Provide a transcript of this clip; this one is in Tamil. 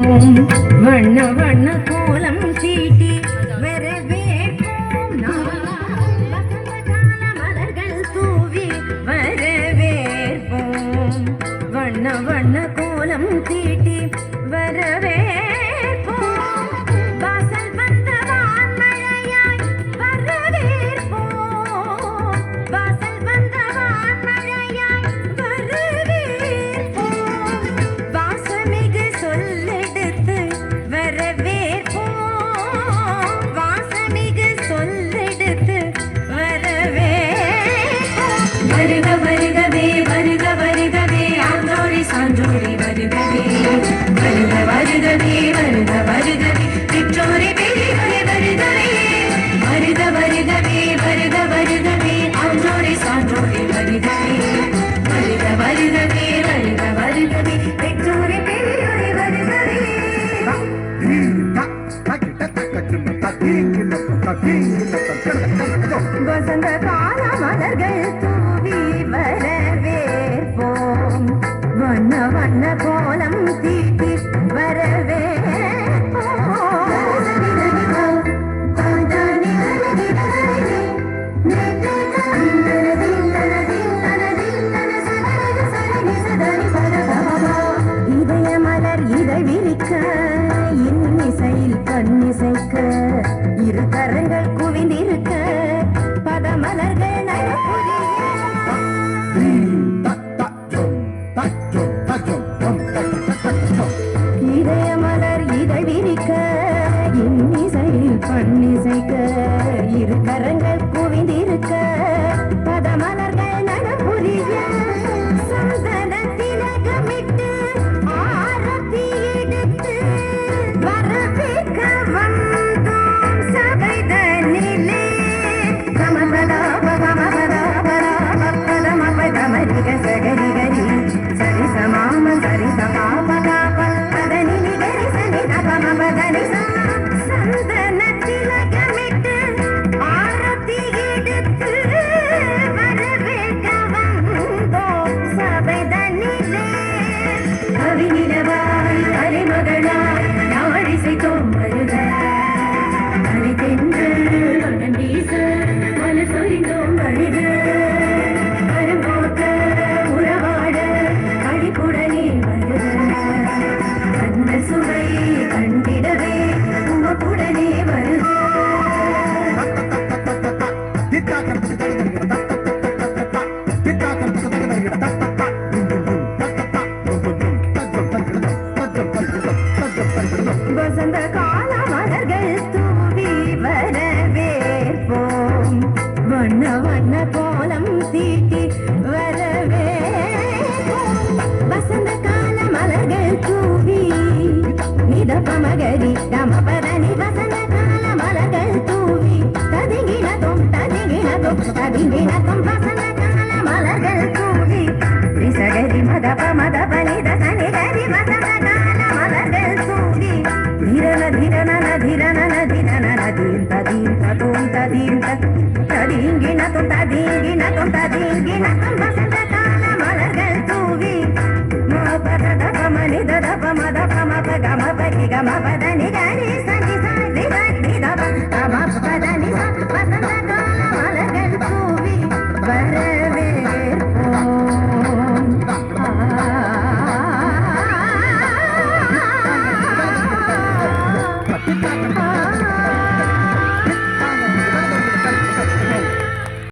வண்ண வண்ண கோலம் சீட்டி வருகவே வருக வருகவே அன்றோரை சான்றோரை வருகவே. Like இருக்க. இரு கரங்கள் குவிந்திருக்க. பதமலர்கள் நடக்குது வண்ண வண்ண கோலம் தீட்டி வரவே இனத்தும் ததி இனத்தும் ததி இனத்தும் வசந்த கால மலர்கள் தூவி மபத தப மனித தப மத பமப கமப கிகமபத நிகரிச